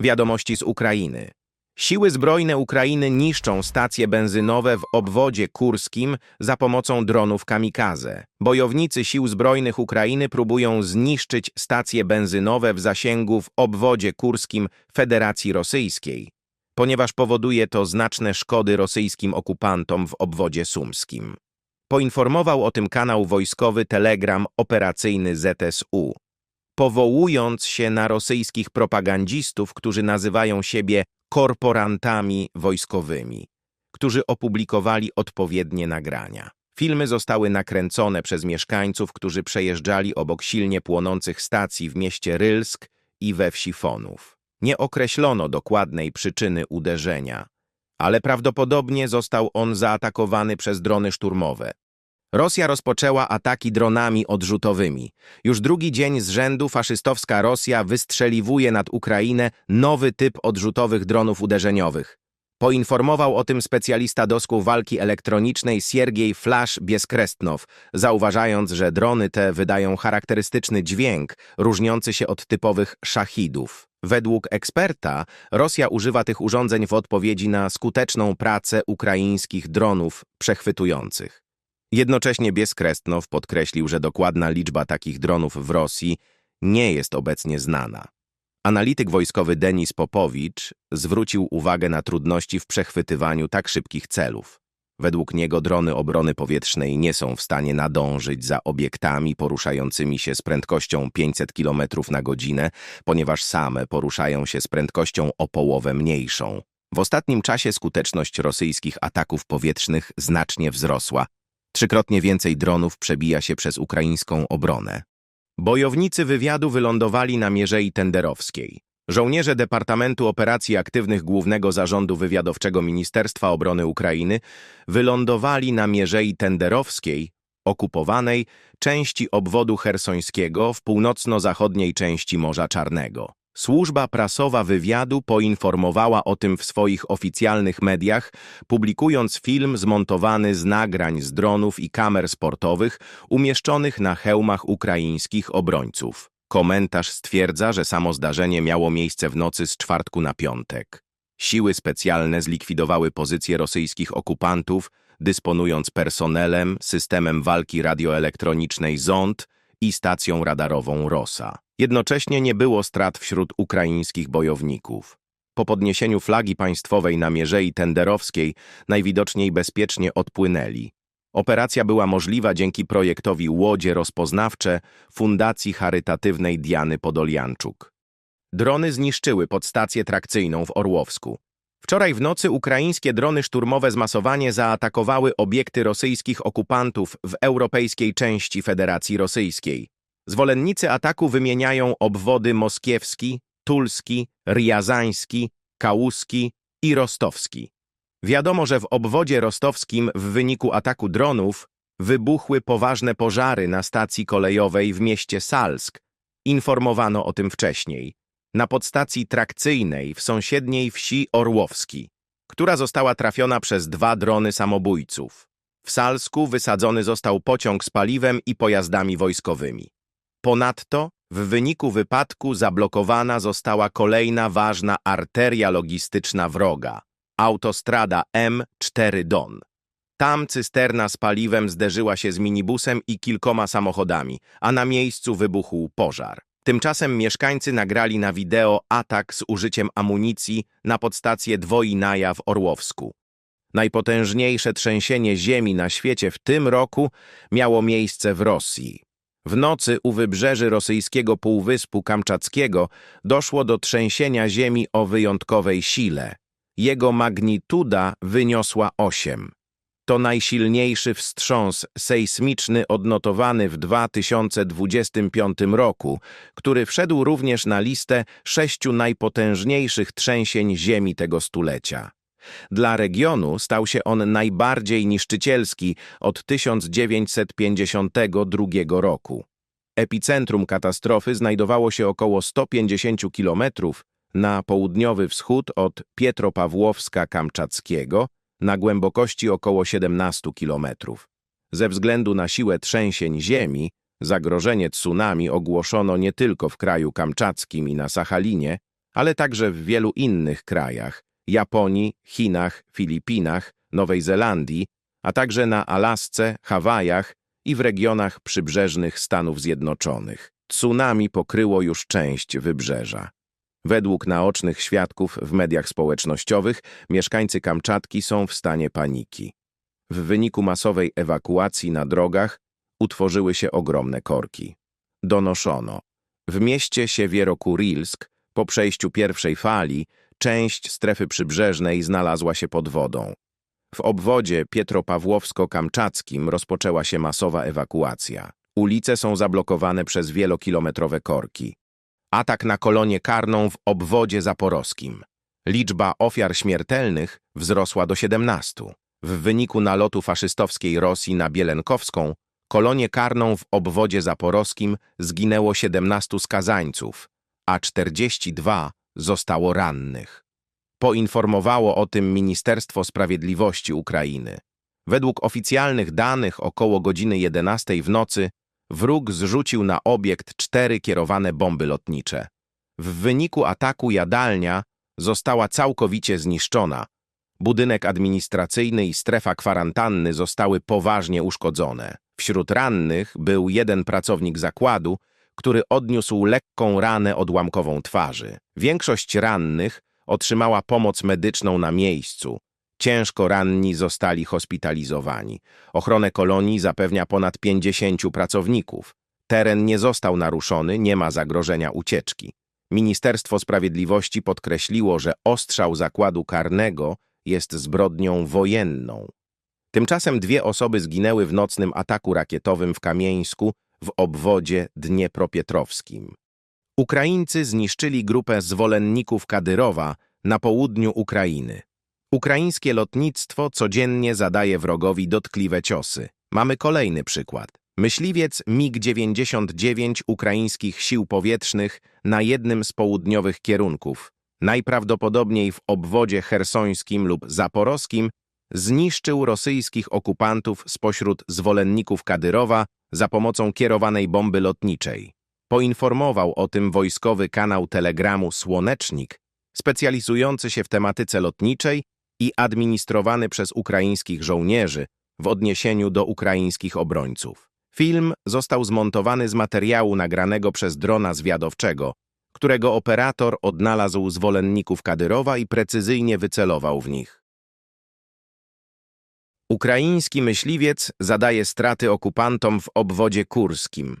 Wiadomości z Ukrainy. Siły zbrojne Ukrainy niszczą stacje benzynowe w obwodzie kurskim za pomocą dronów kamikaze. Bojownicy sił zbrojnych Ukrainy próbują zniszczyć stacje benzynowe w zasięgu w obwodzie kurskim Federacji Rosyjskiej, ponieważ powoduje to znaczne szkody rosyjskim okupantom w obwodzie sumskim. Poinformował o tym kanał wojskowy Telegram operacyjny ZSU powołując się na rosyjskich propagandzistów, którzy nazywają siebie korporantami wojskowymi, którzy opublikowali odpowiednie nagrania. Filmy zostały nakręcone przez mieszkańców, którzy przejeżdżali obok silnie płonących stacji w mieście Rylsk i we wsi Fonów. Nie określono dokładnej przyczyny uderzenia, ale prawdopodobnie został on zaatakowany przez drony szturmowe. Rosja rozpoczęła ataki dronami odrzutowymi. Już drugi dzień z rzędu faszystowska Rosja wystrzeliwuje nad Ukrainę nowy typ odrzutowych dronów uderzeniowych. Poinformował o tym specjalista do szkół walki elektronicznej Siergiej Flash Bieskrestnow, zauważając, że drony te wydają charakterystyczny dźwięk, różniący się od typowych szachidów. Według eksperta Rosja używa tych urządzeń w odpowiedzi na skuteczną pracę ukraińskich dronów przechwytujących. Jednocześnie Bieskrestnow podkreślił, że dokładna liczba takich dronów w Rosji nie jest obecnie znana. Analityk wojskowy Denis Popowicz zwrócił uwagę na trudności w przechwytywaniu tak szybkich celów. Według niego drony obrony powietrznej nie są w stanie nadążyć za obiektami poruszającymi się z prędkością 500 km na godzinę, ponieważ same poruszają się z prędkością o połowę mniejszą. W ostatnim czasie skuteczność rosyjskich ataków powietrznych znacznie wzrosła, Trzykrotnie więcej dronów przebija się przez ukraińską obronę. Bojownicy wywiadu wylądowali na Mierzei Tenderowskiej. Żołnierze Departamentu Operacji Aktywnych Głównego Zarządu Wywiadowczego Ministerstwa Obrony Ukrainy wylądowali na Mierzei Tenderowskiej, okupowanej części obwodu hersońskiego w północno-zachodniej części Morza Czarnego. Służba prasowa wywiadu poinformowała o tym w swoich oficjalnych mediach, publikując film zmontowany z nagrań z dronów i kamer sportowych umieszczonych na hełmach ukraińskich obrońców. Komentarz stwierdza, że samo zdarzenie miało miejsce w nocy z czwartku na piątek. Siły specjalne zlikwidowały pozycje rosyjskich okupantów, dysponując personelem, systemem walki radioelektronicznej ZOND i stacją radarową ROSA. Jednocześnie nie było strat wśród ukraińskich bojowników. Po podniesieniu flagi państwowej na Mierzei Tenderowskiej najwidoczniej bezpiecznie odpłynęli. Operacja była możliwa dzięki projektowi Łodzie Rozpoznawcze Fundacji Charytatywnej Diany Podolianczuk. Drony zniszczyły podstację trakcyjną w Orłowsku. Wczoraj w nocy ukraińskie drony szturmowe zmasowanie zaatakowały obiekty rosyjskich okupantów w europejskiej części Federacji Rosyjskiej. Zwolennicy ataku wymieniają obwody moskiewski, tulski, riazański, kałuski i rostowski. Wiadomo, że w obwodzie rostowskim w wyniku ataku dronów wybuchły poważne pożary na stacji kolejowej w mieście Salsk. Informowano o tym wcześniej. Na podstacji trakcyjnej w sąsiedniej wsi Orłowski, która została trafiona przez dwa drony samobójców. W Salsku wysadzony został pociąg z paliwem i pojazdami wojskowymi. Ponadto w wyniku wypadku zablokowana została kolejna ważna arteria logistyczna wroga – autostrada M4 Don. Tam cysterna z paliwem zderzyła się z minibusem i kilkoma samochodami, a na miejscu wybuchł pożar. Tymczasem mieszkańcy nagrali na wideo atak z użyciem amunicji na podstację Dwojnaja w Orłowsku. Najpotężniejsze trzęsienie ziemi na świecie w tym roku miało miejsce w Rosji. W nocy u wybrzeży rosyjskiego półwyspu kamczackiego doszło do trzęsienia ziemi o wyjątkowej sile. Jego magnituda wyniosła 8. To najsilniejszy wstrząs sejsmiczny odnotowany w 2025 roku, który wszedł również na listę sześciu najpotężniejszych trzęsień ziemi tego stulecia. Dla regionu stał się on najbardziej niszczycielski od 1952 roku. Epicentrum katastrofy znajdowało się około 150 km na południowy wschód od Pietropawłowska-Kamczackiego na głębokości około 17 km. Ze względu na siłę trzęsień ziemi, zagrożenie tsunami ogłoszono nie tylko w kraju kamczackim i na Sachalinie, ale także w wielu innych krajach Japonii, Chinach, Filipinach, Nowej Zelandii, a także na Alasce, Hawajach i w regionach przybrzeżnych Stanów Zjednoczonych. Tsunami pokryło już część wybrzeża. Według naocznych świadków w mediach społecznościowych mieszkańcy Kamczatki są w stanie paniki. W wyniku masowej ewakuacji na drogach utworzyły się ogromne korki. Donoszono. W mieście Siewierokurilsk po przejściu pierwszej fali część strefy przybrzeżnej znalazła się pod wodą. W obwodzie Pietropawłowsko-Kamczackim rozpoczęła się masowa ewakuacja. Ulice są zablokowane przez wielokilometrowe korki. Atak na kolonię karną w obwodzie zaporowskim. Liczba ofiar śmiertelnych wzrosła do 17. W wyniku nalotu faszystowskiej Rosji na Bielenkowską, kolonię karną w obwodzie zaporowskim zginęło 17 skazańców, a 42 zostało rannych. Poinformowało o tym Ministerstwo Sprawiedliwości Ukrainy. Według oficjalnych danych około godziny 11 w nocy wróg zrzucił na obiekt cztery kierowane bomby lotnicze. W wyniku ataku jadalnia została całkowicie zniszczona. Budynek administracyjny i strefa kwarantanny zostały poważnie uszkodzone. Wśród rannych był jeden pracownik zakładu, który odniósł lekką ranę odłamkową twarzy. Większość rannych otrzymała pomoc medyczną na miejscu. Ciężko ranni zostali hospitalizowani. Ochronę kolonii zapewnia ponad 50 pracowników. Teren nie został naruszony, nie ma zagrożenia ucieczki. Ministerstwo Sprawiedliwości podkreśliło, że ostrzał zakładu karnego jest zbrodnią wojenną. Tymczasem dwie osoby zginęły w nocnym ataku rakietowym w Kamieńsku w obwodzie dniepropietrowskim. Ukraińcy zniszczyli grupę zwolenników Kadyrowa na południu Ukrainy. Ukraińskie lotnictwo codziennie zadaje wrogowi dotkliwe ciosy. Mamy kolejny przykład. Myśliwiec MiG-99 ukraińskich sił powietrznych na jednym z południowych kierunków, najprawdopodobniej w obwodzie hersońskim lub zaporowskim, zniszczył rosyjskich okupantów spośród zwolenników Kadyrowa za pomocą kierowanej bomby lotniczej. Poinformował o tym wojskowy kanał telegramu Słonecznik, specjalizujący się w tematyce lotniczej i administrowany przez ukraińskich żołnierzy w odniesieniu do ukraińskich obrońców. Film został zmontowany z materiału nagranego przez drona zwiadowczego, którego operator odnalazł zwolenników Kadyrowa i precyzyjnie wycelował w nich. Ukraiński myśliwiec zadaje straty okupantom w obwodzie kurskim.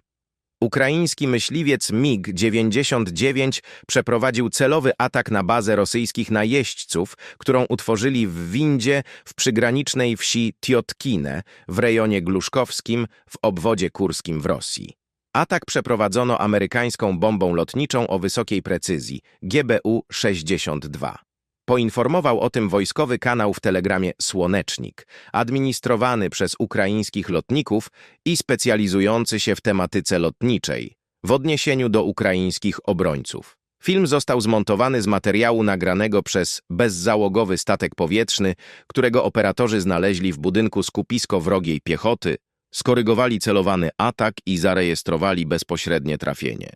Ukraiński myśliwiec MiG-99 przeprowadził celowy atak na bazę rosyjskich najeźdźców, którą utworzyli w windzie w przygranicznej wsi Tiotkine w rejonie gluszkowskim w obwodzie kurskim w Rosji. Atak przeprowadzono amerykańską bombą lotniczą o wysokiej precyzji GBU-62. Poinformował o tym wojskowy kanał w telegramie Słonecznik, administrowany przez ukraińskich lotników i specjalizujący się w tematyce lotniczej, w odniesieniu do ukraińskich obrońców. Film został zmontowany z materiału nagranego przez bezzałogowy statek powietrzny, którego operatorzy znaleźli w budynku skupisko wrogiej piechoty, skorygowali celowany atak i zarejestrowali bezpośrednie trafienie.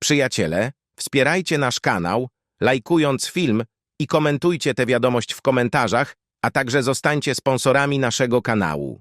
Przyjaciele, wspierajcie nasz kanał, lajkując film i komentujcie tę wiadomość w komentarzach, a także zostańcie sponsorami naszego kanału.